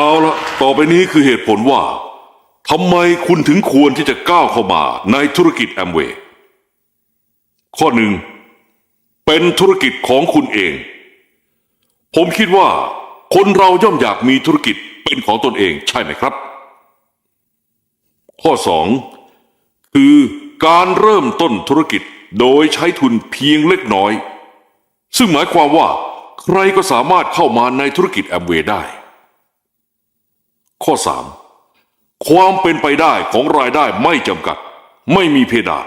เอาละต่อไปนี้คือเหตุผลว่าทำไมคุณถึงควรที่จะก้าวเข้ามาในธุรกิจแอมเวย์ข้อหนึ่งเป็นธุรกิจของคุณเอง ผมคิดว่าคนเราย่อมอยากมีธุรกิจเป็นของตนเองใช่ไหมครับ ข้อสองคือการเริ่มต้นธุรกิจโดยใช้ทุนเพียงเล็กน้อย ซึ่งหมายความว่าใครก็สามารถเข้ามาในธุรกิจแอมเวย์ได้ ข้อ 3. ความเป็นไปได้ของรายได้ไม่จำกัด ไม่มีเพดาน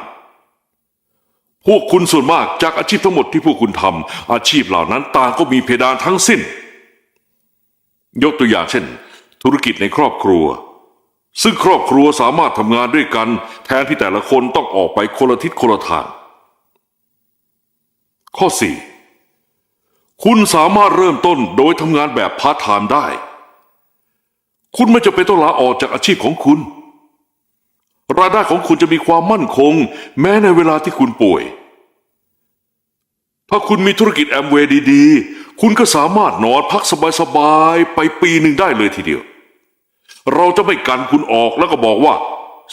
พวกคุณส่วนมากจากอาชีพทั้งหมดที่พวกคุณทำอาชีพเหล่านั้นต่างก็มีเพดานทั้งสิ้น ยกตัวอย่างเช่น ธุรกิจในครอบครัว ซึ่งครอบครัวสามารถทำงานด้วยกัน แทนที่แต่ละคนต้องออกไปคนละทิศคนละทาง ข้อ 4. คุณสามารถเริ่มต้นโดยทำงานแบบพาร์ทไทม์ได้ คุณไม่จะเป็นต้องลาออกจากอาชีพของคุณ รายได้ของคุณจะมีความมั่นคง แม้ในเวลาที่คุณป่วย ถ้าคุณมีธุรกิจแอมเวย์ดีๆ คุณก็สามารถนอนพักสบายๆ ไปปีหนึ่งได้เลยทีเดียว เราจะไม่กันคุณออกแล้วก็บอกว่า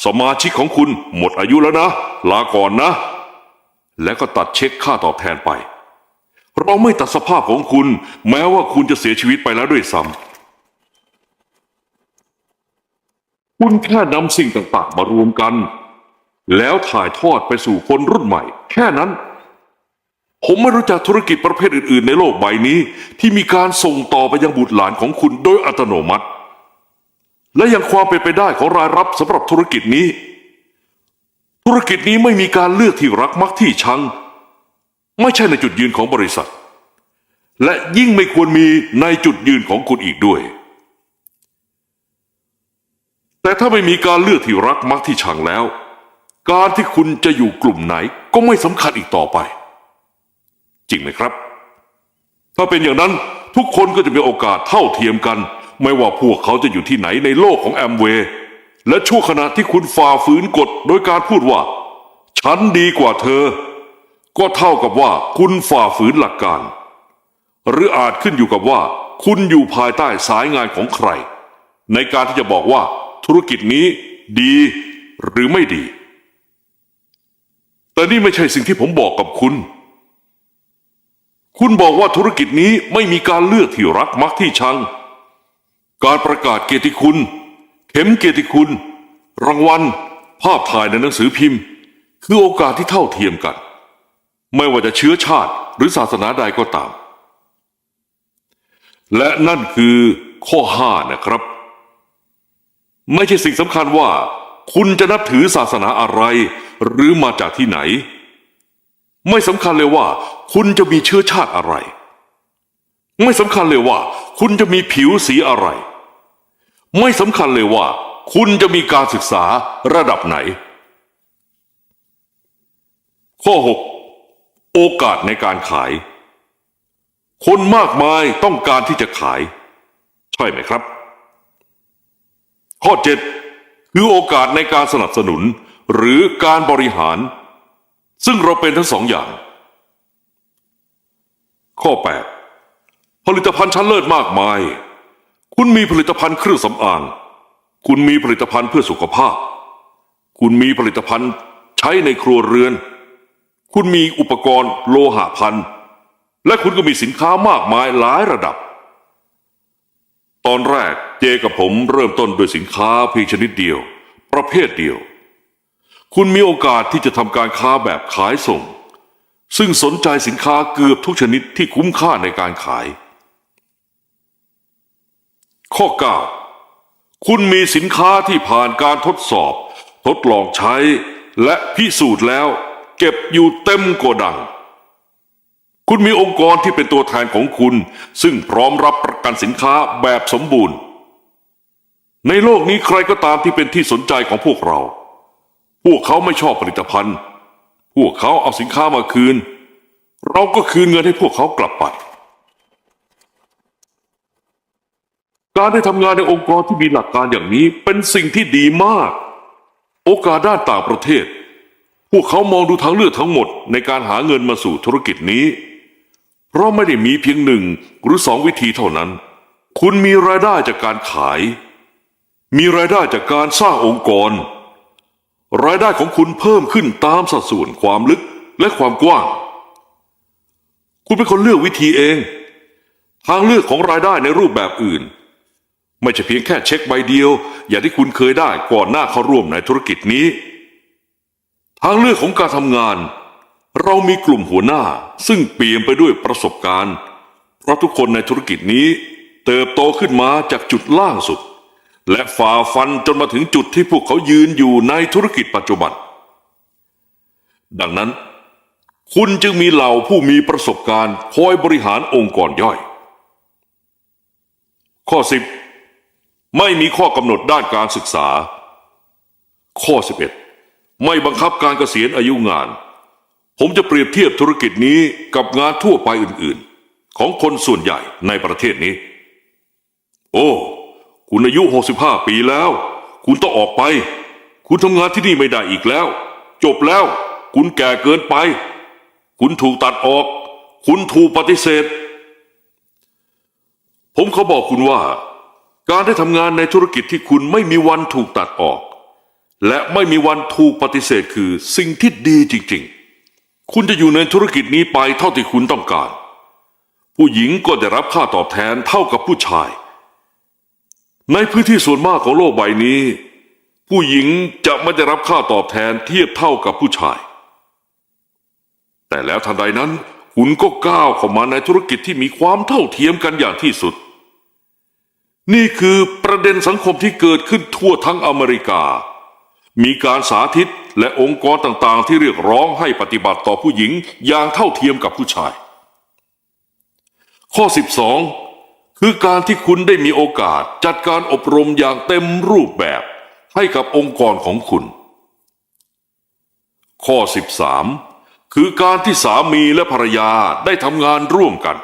สมาชิกของคุณหมดอายุแล้วนะ ลาก่อนนะ แล้วก็ตัดเช็คค่าตอบแทนไป เราไม่ตัดสภาพของคุณ แม้ว่าคุณจะเสียชีวิตไปแล้วด้วยซ้ำ คุณแค่นำสิ่งต่างๆ มารวมกัน แล้วถ่ายทอดไปสู่คนรุ่นใหม่ แค่นั้น ผมไม่รู้จักธุรกิจประเภทอื่น ๆ ในโลกใบนี้ ที่มีการส่งต่อไปยังบุตรหลานของคุณโดยอัตโนมัติ และยังความเป็นไปได้ของรายรับสำหรับธุรกิจนี้ ธุรกิจนี้ไม่มีการเลือกที่รักมักที่ชัง ไม่ใช่ในจุดยืนของบริษัท และยิ่งไม่ควรมีในจุดยืนของคุณอีกด้วย แต่ถ้าไม่มีการเลือกที่รักมักที่ชังแล้ว การที่คุณจะอยู่กลุ่มไหนก็ไม่สำคัญอีกต่อไป จริงไหมครับ ถ้าเป็นอย่างนั้นทุกคนก็จะมีโอกาสเท่าเทียมกัน ไม่ว่าพวกเขาจะอยู่ที่ไหนในโลกของแอมเวย์และช่วงขณะที่คุณฝ่าฝืนกฎโดยการพูดว่า ฉันดีกว่าเธอ ก็เท่ากับว่าคุณฝ่าฝืนหลักการ หรืออาจขึ้นอยู่กับว่า คุณอยู่ภายใต้สายงานของใคร ในการที่จะบอกว่า ธุรกิจนี้ดีหรือไม่ดี แต่นี่ไม่ใช่สิ่งที่ผมบอกกับคุณ คุณบอกว่าธุรกิจนี้ไม่มีการเลือกที่รักมักที่ชัง การประกาศเกียรติคุณ เข็มเกียรติคุณ รางวัล ภาพถ่ายในหนังสือพิมพ์ คือโอกาสที่เท่าเทียมกัน ไม่ว่าจะเชื้อชาติหรือศาสนาใดก็ตาม และนั่นคือข้อห้านะครับ ไม่ใช่สิ่งสำคัญว่า คุณจะนับถือศาสนาอะไร หรือมาจากที่ไหน ไม่สำคัญเลยว่า คุณจะมีเชื้อชาติอะไร ไม่สำคัญเลยว่า คุณจะมีผิวสีอะไร ไม่สำคัญเลยว่า คุณจะมีการศึกษาระดับไหน ข้อ 6 โอกาสในการขาย คนมากมายต้องการที่จะขาย ใช่ไหมครับ ข้อ 7 คือโอกาสในการสนับสนุนหรือการบริหาร ซึ่งเราเป็นทั้งสองอย่าง ข้อ 8 ผลิตภัณฑ์ชั้นเลิศมากมาย คุณมีผลิตภัณฑ์เครื่องสำอาง คุณมีผลิตภัณฑ์เพื่อสุขภาพ คุณมีผลิตภัณฑ์ใช้ในครัวเรือน คุณมีอุปกรณ์โลหะพันและคุณก็มีสินค้ามากมายหลายระดับ ตอนแรกเจกับผมเริ่มต้นด้วยสินค้าเพียงชนิดเดียว ประเภทเดียว คุณมีโอกาสที่จะทำการค้าแบบขายส่ง ซึ่งสนใจสินค้าเกือบทุกชนิดที่คุ้มค่าในการขาย ข้อ 9 คุณมีสินค้าที่ผ่านการทดสอบ ทดลองใช้ และพิสูจน์แล้ว เก็บอยู่เต็มโกดัง คุณมีองค์กรที่เป็นตัวแทนของคุณ ซึ่งพร้อมรับประกันสินค้าแบบสมบูรณ์ ในโลกนี้ใครก็ตามที่เป็นที่สนใจของพวกเรา พวกเขาไม่ชอบผลิตภัณฑ์ พวกเขาเอาสินค้ามาคืน เราก็คืนเงินให้พวกเขากลับไป การได้ทำงานในองค์กรที่มีหลักการอย่างนี้เป็นสิ่งที่ดีมาก โอกาสด้านต่างประเทศพวกเขามองดูทางเลือกทั้งหมดในการหาเงินมาสู่ธุรกิจนี้ เพราะไม่ได้มีเพียงหนึ่งหรือสองวิธีเท่านั้น คุณมีรายได้จากการขาย มีรายได้จากการสร้างองค์กร รายได้ของคุณเพิ่มขึ้นตามสัดส่วนความลึกและความกว้าง คุณเป็นคนเลือกวิธีเอง ทางเลือกของรายได้ในรูปแบบอื่น ไม่ใช่เพียงแค่เช็คใบเดียว อย่างที่คุณเคยได้ก่อนหน้าเข้าร่วมในธุรกิจนี้ ทางเลือกของการทำงาน เรามีกลุ่มหัวหน้าซึ่งเปี่ยมไปด้วยประสบการณ์ เพราะทุกคนในธุรกิจนี้เติบโตขึ้นมาจากจุดล่างสุด และฝ่าฟันจนมาถึงจุดที่พวกเขายืนอยู่ในธุรกิจปัจจุบัน ดังนั้น คุณจึงมีเหล่าผู้มีประสบการณ์คอยบริหารองค์กรย่อย ข้อ 10 ไม่มีข้อกำหนดด้านการศึกษา ข้อ 11 ไม่บังคับการเกษียณอายุงาน ผมจะเปรียบเทียบธุรกิจนี้กับงานทั่วไปอื่นๆ ของคนส่วนใหญ่ในประเทศนี้ โอ้ คุณอายุ 65 ปีแล้ว คุณต้องออกไป คุณทำงานที่นี่ไม่ได้อีกแล้ว จบแล้ว คุณแก่เกินไป คุณถูกตัดออก คุณถูกปฏิเสธ ผมเขาบอกคุณว่า การได้ทำงานในธุรกิจที่คุณไม่มีวันถูกตัดออก และไม่มีวันถูกปฏิเสธคือสิ่งที่ดีจริง ๆ คุณจะอยู่ในธุรกิจนี้ไปเท่าที่คุณต้องการ ผู้หญิงก็ได้รับค่าตอบแทนเท่ากับผู้ชาย ในพื้นที่ส่วนมากของโลกใบนี้ ผู้หญิงจะไม่ได้รับค่าตอบแทนเทียบเท่ากับผู้ชาย แต่แล้วทันใดนั้น คุณก็ก้าวเข้ามาในธุรกิจที่มีความเท่าเทียมกันอย่างที่สุด นี่คือประเด็นสังคมที่เกิดขึ้นทั่วทั้งอเมริกา มีการสาธิตและองค์กรต่างๆ ที่เรียกร้องให้ปฏิบัติต่อผู้หญิงอย่างเท่าเทียมกับผู้ชาย ข้อ 12 คือการที่คุณได้มีโอกาสจัดการอบรมอย่างเต็มรูปแบบให้กับองค์กรของคุณ ข้อ 13 คือการที่สามีและภรรยาได้ทำงานร่วมกัน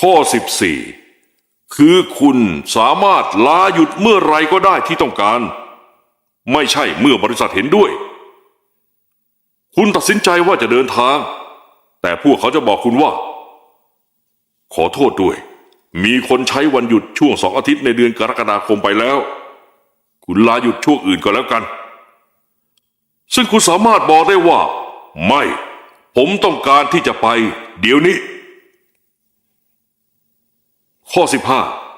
ข้อ 14 คือคุณสามารถลาหยุดเมื่อไรก็ได้ที่ต้องการ ไม่ใช่เมื่อบริษัทเห็นด้วย คุณตัดสินใจว่าจะเดินทาง แต่พวกเขาจะบอกคุณว่า ขอโทษด้วย มีคนใช้วันหยุดช่วงสองอาทิตย์ในเดือนกรกฎาคมไปแล้ว คุณลาหยุดช่วงอื่นก็แล้วกัน ซึ่งคุณสามารถบอกได้ว่า ไม่ ผมต้องการที่จะไป เดี๋ยวนี้ ข้อ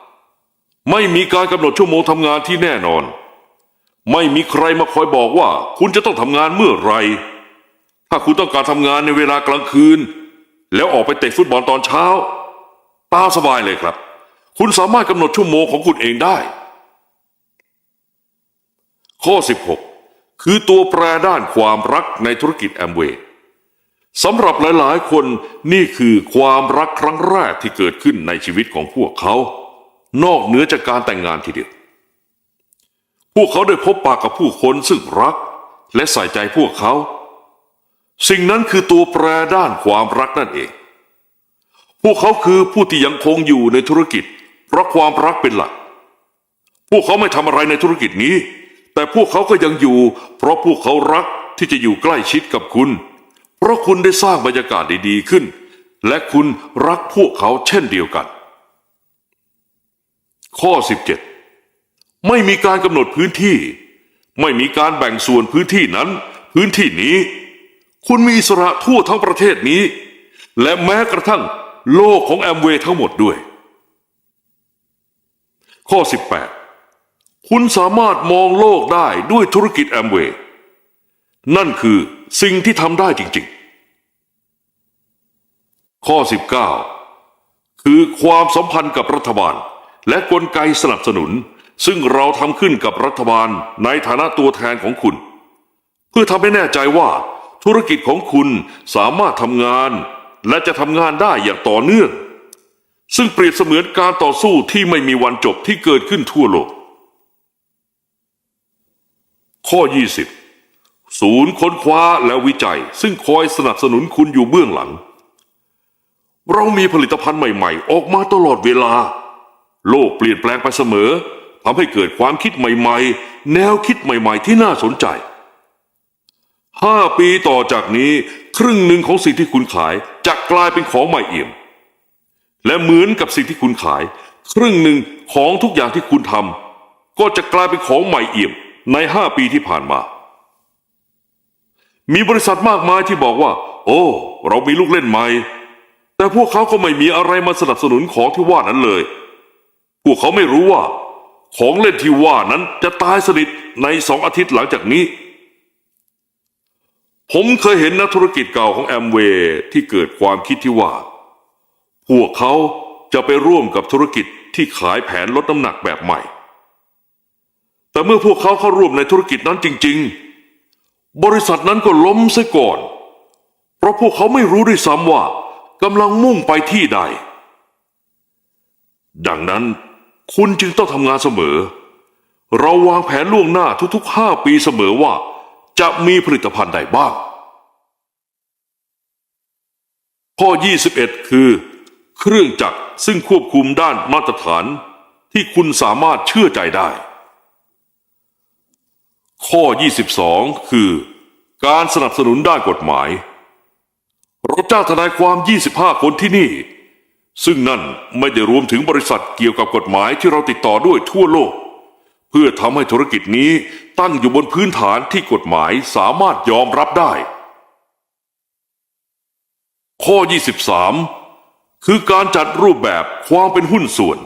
15 ไม่มีการกำหนดชั่วโมงทำงานที่แน่นอน ไม่มีใครมาคอยบอกว่า คุณจะต้องทำงานเมื่อไร ถ้าคุณต้องการทำงานในเวลากลางคืน แล้วออกไปเตะฟุตบอลตอนเช้า ตาสบายเลยครับ คุณสามารถกำหนดชั่วโมงของคุณเองได้ ข้อ 16 คือตัวแปรด้านความรักในธุรกิจแอมเวย์ สำหรับหลายๆ คนนี่คือความรักครั้งแรกที่เกิดขึ้นในชีวิตของพวกเขา นอกเหนือจากการแต่งงานทีเดียว พวกเขาได้พบปากกับผู้คนซึ่งรักและใส่ใจพวกเขา สิ่งนั้นคือตัวแปรด้านความรักนั่นเอง พวกเขาคือผู้ที่ยังคงอยู่ในธุรกิจ เพราะความรักเป็นหลัก พวกเขาไม่ทำอะไรในธุรกิจนี้ แต่พวกเขาก็ยังอยู่ เพราะพวกเขารักที่จะอยู่ใกล้ชิดกับคุณ เพราะคุณได้สร้างบรรยากาศดีๆขึ้น และคุณรักพวกเขาเช่นเดียวกัน ข้อ 17 ไม่มีการกำหนดพื้นที่ ไม่มีการแบ่งส่วนพื้นที่นั้น พื้นที่นี้ คุณมีอิสระทั่วทั้งประเทศนี้ และแม้กระทั่งโลกของแอมเวย์ทั้งหมดด้วย ข้อ 18 คุณสามารถมองโลกได้ด้วยธุรกิจแอมเวย์ นั่นคือสิ่งที่ทำได้จริงๆ ข้อ 19 คือความสัมพันธ์กับรัฐบาล และกลไกสนับสนุน ซึ่งเราทำขึ้นกับรัฐบาลในฐานะตัวแทนของคุณ เพื่อทำให้แน่ใจว่าธุรกิจของคุณสามารถทำงาน และจะทำงานได้อย่างต่อเนื่อง ซึ่งเปรียบเสมือนการต่อสู้ที่ไม่มีวันจบที่เกิดขึ้นทั่วโลก ข้อ 20 ศูนย์ค้นคว้าและวิจัย ซึ่งคอยสนับสนุนคุณอยู่เบื้องหลัง เรามีผลิตภัณฑ์ใหม่ๆ ออกมาตลอดเวลา โลกเปลี่ยนแปลงไปเสมอทำให้เกิดความคิดใหม่ๆ แนวคิดใหม่ๆ ที่น่าสนใจห้าปีต่อจากนี้ ครึ่งหนึ่งของสิ่งที่คุณขายจะกลายเป็นของใหม่เอี่ยม และเหมือนกับสิ่งที่คุณขาย ครึ่งหนึ่งของทุกอย่างที่คุณทำก็จะกลายเป็นของใหม่เอี่ยมในห้าปีที่ผ่านมา มีบริษัทมากมายที่บอกว่า โอ้ เรามีลูกเล่นใหม่ แต่พวกเขาก็ไม่มีอะไรมาสนับสนุนของที่ว่านั้นเลย พวกเขาไม่รู้ว่า ของเล่นที่ว่านั้นจะตายสนิทในสองอาทิตย์หลังจากนี้ ผมเคยเห็นนักธุรกิจเก่าของแอมเวย์ที่เกิดความคิดที่ว่า พวกเขาจะไปร่วมกับธุรกิจที่ขายแผนลดน้ำหนักแบบใหม่ แต่เมื่อพวกเขาเข้าร่วมในธุรกิจนั้นจริง ๆ บริษัทนั้นก็ล้มซะก่อน เพราะพวกเขาไม่รู้ด้วยซ้ำว่ากำลังมุ่งไปที่ใด ดังนั้นคุณจึงต้องทำงานเสมอ เราวางแผนล่วงหน้าทุกๆ5ปีเสมอว่า จะมีผลิตภัณฑ์ใดบ้าง ข้อ 21 คือ เครื่องจักรซึ่งควบคุมด้านมาตรฐานที่คุณสามารถเชื่อใจได้ ข้อ 22 คือ การสนับสนุนด้านกฎหมายเราจ้างทนายความ 25 คนที่นี่ ซึ่งนั่นไม่ได้รวมถึงบริษัทเกี่ยวกับกฎหมายที่เราติดต่อด้วยทั่วโลก เพื่อทำให้ธุรกิจนี้ตั้งอยู่บนพื้นฐานที่กฎหมายสามารถยอมรับได้ ข้อ 23 คือการจัดรูปแบบความเป็นหุ้นส่วน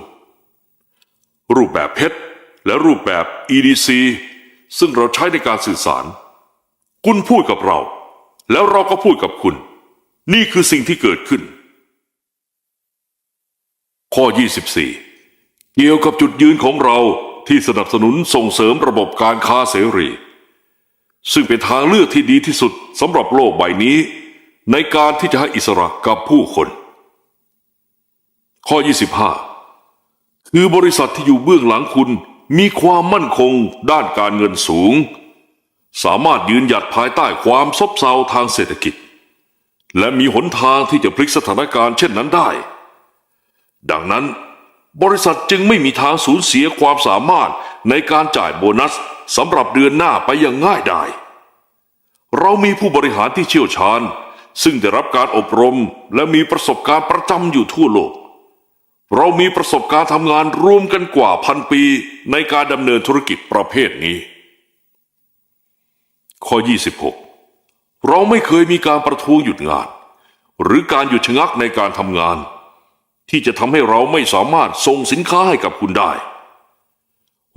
รูปแบบเพชรและรูปแบบ EDC ซึ่งเราใช้ในการสื่อสาร คุณพูดกับเรา แล้วเราก็พูดกับคุณ นี่คือสิ่งที่เกิดขึ้น ข้อ 24 เกี่ยวกับจุดยืนของเราที่สนับสนุนส่งเสริมระบบการค้าเสรี ซึ่งเป็นทางเลือกที่ดีที่สุดสำหรับโลกใบนี้ ในการที่จะให้อิสระกับผู้คน ข้อ 25 คือบริษัทที่อยู่เบื้องหลังคุณ มีความมั่นคงด้านการเงินสูง สามารถยืนหยัดภายใต้ความซบเซาทางเศรษฐกิจ และมีหนทางที่จะพลิกสถานการณ์เช่นนั้นได้ ดังนั้น บริษัทจึงไม่มีทางสูญเสียความสามารถในการจ่ายโบนัสสำหรับเดือนหน้าไปอย่างง่ายดายเรามีผู้บริหารที่เชี่ยวชาญ ซึ่งได้รับการอบรมและมีประสบการณ์ประจำอยู่ทั่วโลก เรามีประสบการณ์ทำงานรวมกันกว่าพันปีในการดำเนินธุรกิจประเภทนี้ ข้อ 26 เราไม่เคยมีการประท้วงหยุดงาน หรือการหยุดชะงักในการทำงาน ที่จะทำให้เราไม่สามารถส่งสินค้าให้กับคุณได้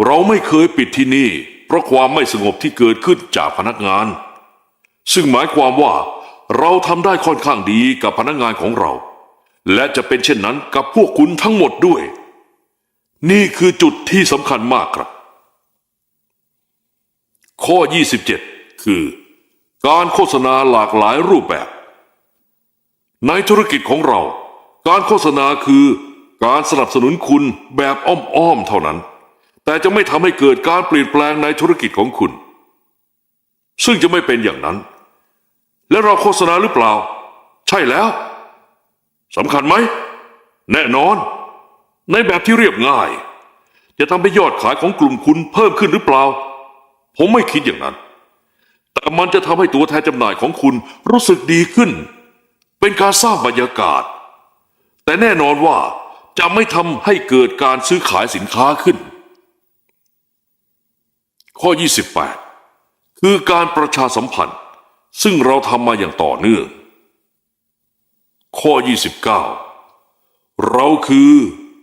เราไม่เคยปิดที่นี่ เพราะความไม่สงบที่เกิดขึ้นจากพนักงาน ซึ่งหมายความว่าเราทำได้ค่อนข้างดีกับพนักงานของเรา และจะเป็นเช่นนั้นกับพวกคุณทั้งหมดด้วย นี่คือจุดที่สำคัญมากครับ ข้อ 27 คือ การโฆษณาหลากหลายรูปแบบ ในธุรกิจของเรา การโฆษณาคือการสนับสนุนคุณแบบอ้อมๆเท่านั้น แต่จะไม่ทำให้เกิดการเปลี่ยนแปลงในธุรกิจของคุณ ซึ่งจะไม่เป็นอย่างนั้น และเราโฆษณาหรือเปล่า ใช่แล้ว สำคัญไหม แน่นอน ในแบบที่เรียบง่าย จะทำให้ยอดขายของกลุ่มคุณเพิ่มขึ้นหรือเปล่า ผมไม่คิดอย่างนั้น แต่มันจะทำให้ตัวแทนจำหน่ายของคุณรู้สึกดีขึ้น เป็นการสร้างบรรยากาศ แต่แน่นอนว่าจะไม่ทำให้เกิดการซื้อขายสินค้าขึ้น ข้อ 28 คือการประชาสัมพันธ์ ซึ่งเราทำมาอย่างต่อเนื่อง ข้อ 29 เราคือ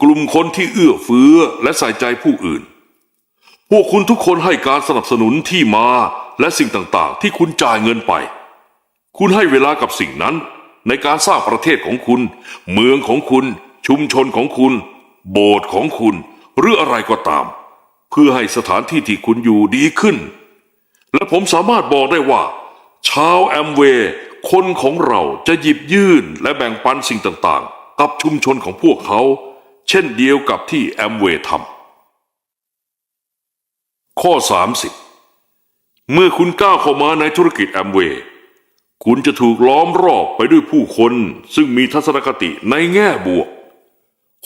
กลุ่มคนที่เอื้อเฟื้อและใส่ใจผู้อื่น พวกคุณทุกคนให้การสนับสนุนที่มาและสิ่งต่างๆ ที่คุณจ่ายเงินไป คุณให้เวลากับสิ่งนั้น ในการสร้างประเทศของคุณ เมืองของคุณ ชุมชนของคุณ โบสถ์ของคุณ หรืออะไรก็ตาม เพื่อให้สถานที่ที่คุณอยู่ดีขึ้น และผมสามารถบอกได้ว่า ชาวแอมเวย์ คนของเราจะหยิบยื่นและแบ่งปันสิ่งต่างๆ กับชุมชนของพวกเขา เช่นเดียวกับที่แอมเวย์ทำข้อ 30 เมื่อคุณก้าวเข้ามาในธุรกิจแอมเวย์คุณจะถูกล้อมรอบไปด้วยผู้คนซึ่งมีทัศนคติในแง่บวก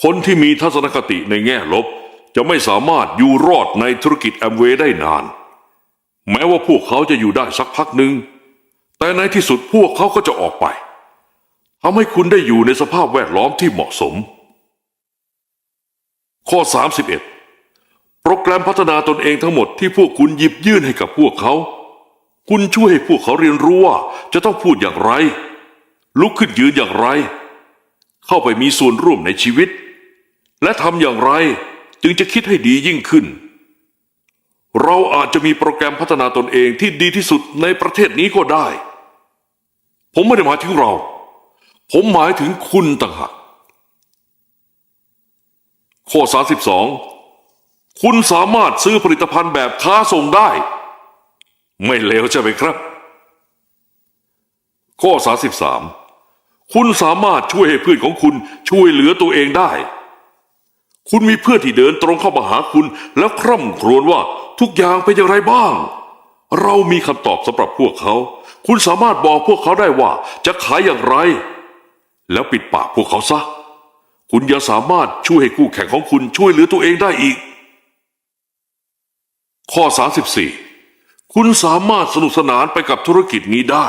คนที่มีทัศนคติในแง่ลบ จะไม่สามารถอยู่รอดในธุรกิจแอมเวย์ได้นาน แม้ว่าพวกเขาจะอยู่ได้สักพักหนึ่ง แต่ในที่สุดพวกเขาก็จะออกไปทำให้คุณได้อยู่ในสภาพแวดล้อมที่เหมาะสม ข้อ 31 โปรแกรมพัฒนาตนเองทั้งหมดที่พวกคุณหยิบยื่นให้กับพวกเขา คุณช่วยให้พวกเขาเรียนรู้ว่าจะต้องพูดอย่างไร ลุกขึ้นยืนอย่างไร เข้าไปมีส่วนร่วมในชีวิต และทำอย่างไรจึงจะคิดให้ดียิ่งขึ้นเราอาจจะมีโปรแกรมพัฒนาตนเองที่ดีที่สุดในประเทศนี้ก็ได้ ผมไม่ได้หมายถึงเรา ผมหมายถึงคุณต่างหากข้อ 32 คุณสามารถซื้อผลิตภัณฑ์แบบค้าส่งได้ ไม่เลวใช่ไหมครับ ข้อ 33 คุณสามารถช่วยให้เพื่อนของคุณช่วยเหลือตัวเองได้ คุณมีเพื่อนที่เดินตรงเข้ามาหาคุณแล้วคร่ำครวญว่าทุกอย่างเป็นอย่างไรบ้าง เรามีคำตอบสำหรับพวกเขา คุณสามารถบอกพวกเขาได้ว่าจะขายอย่างไร แล้วปิดปากพวกเขาซะ คุณยังสามารถช่วยให้คู่แข่งของคุณช่วยเหลือตัวเองได้อีก ข้อ 34 คุณสามารถสนุกสนานไปกับธุรกิจนี้ได้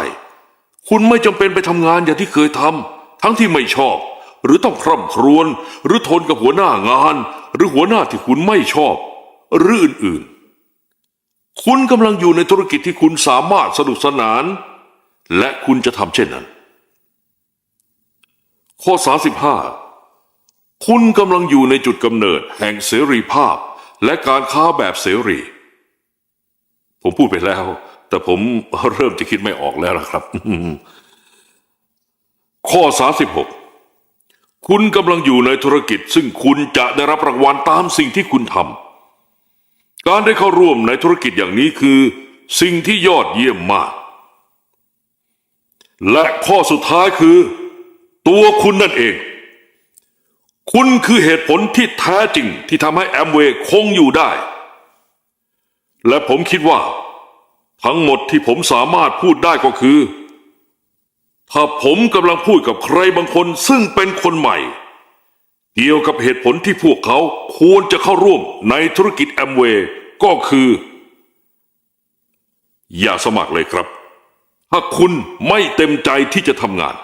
คุณไม่จำเป็นไปทำงานอย่างที่เคยทำทั้งที่ไม่ชอบ หรือต้องคร่ำครวญหรือทนกับหัวหน้างาน หรือหัวหน้าที่คุณไม่ชอบ หรืออื่นๆ คุณกำลังอยู่ในธุรกิจที่คุณสามารถสนุกสนาน และคุณจะทำเช่นนั้น ข้อ 35 คุณกำลังอยู่ในจุดกำเนิดแห่งเสรีภาพ และการค้าแบบเสรี ผมพูดไปแล้ว แต่ผมเริ่มจะคิดไม่ออกแล้วนะครับ ข้อ 36 คุณกำลังอยู่ในธุรกิจซึ่งคุณจะได้รับรางวัลตามสิ่งที่คุณทำ การได้เข้าร่วมในธุรกิจอย่างนี้คือ สิ่งที่ยอดเยี่ยมมาก และข้อสุดท้ายคือ ตัวคุณนั่นเอง คุณคือเหตุผลที่แท้จริงที่ทำให้แอมเวย์คงอยู่ได้ และผมคิดว่า ทั้งหมดที่ผมสามารถพูดได้ก็คือ ถ้าผมกำลังพูดกับใครบางคนซึ่งเป็นคนใหม่ เกี่ยวกับเหตุผลที่พวกเขาควรจะเข้าร่วมในธุรกิจแอมเวย์ก็คือ อย่าสมัครเลยครับ ถ้าคุณไม่เต็มใจที่จะทำงาน